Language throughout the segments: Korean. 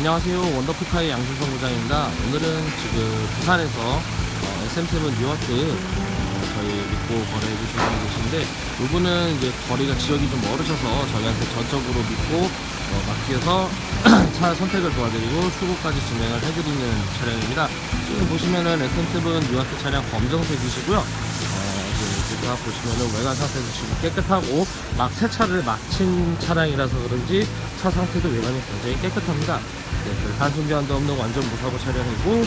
안녕하세요. 원더풀카의 양준성 부장입니다. 오늘은 지금 부산에서 어, SM7 뉴아트 어, 저희 믿고 거래해 주시는 분 계신데 이분은 이제 거리가 지역이 좀 멀으셔서 저희한테 전적으로 믿고 어, 맡겨서 차 선택을 도와드리고 출고까지 진행을 해드리는 차량입니다. 지금 보시면은 SM7 뉴아트 차량 검정색이시고요. 어, 그, 제가 보시면은 외관 상태도 지금 깨끗하고 막 세차를 마친 차량이라서 그런지 차 상태도 외관이 굉장히 깨끗합니다. 네, 그 단순 교환도 없는 완전 무사고 차량이고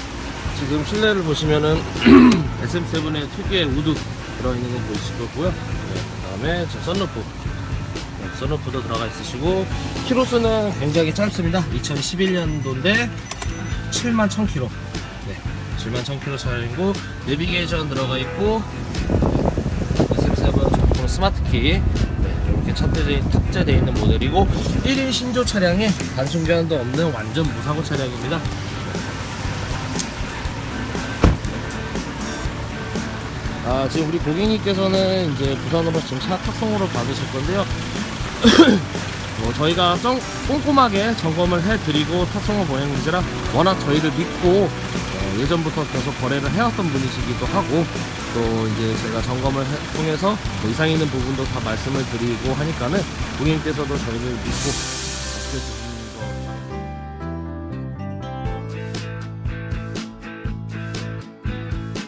지금 실내를 보시면은 SM7의 특유의 우드 들어있는 거 보이실 거고요. 네, 그 다음에 저 썬루프 네, 썬루프도 들어가 있으시고 키로수는 굉장히 짧습니다. 2011년도인데 7만 1000km 네, 7만 1000km 차량이고 내비게이션 들어가 있고 SM7 정품 스마트키 네, 이렇게 탑재되어, 탑재되어 있는 모델이고 1인 신조 차량에 단순 교환도 없는 완전 무사고 차량입니다. 아, 지금 우리 고객님께서는 이제 부산으로 지금 차 탁송으로 받으실 건데요. 뭐 저희가 좀 꼼꼼하게 점검을 해드리고 탁송을 보내는지라 워낙 저희를 믿고 어, 예전부터 계속 거래를 해왔던 분이시기도 하고 또 이제 제가 점검을 해- 통해서 뭐 이상 있는 부분도 다 말씀을 드리고 하니까는 고객님께서도 저희를 믿고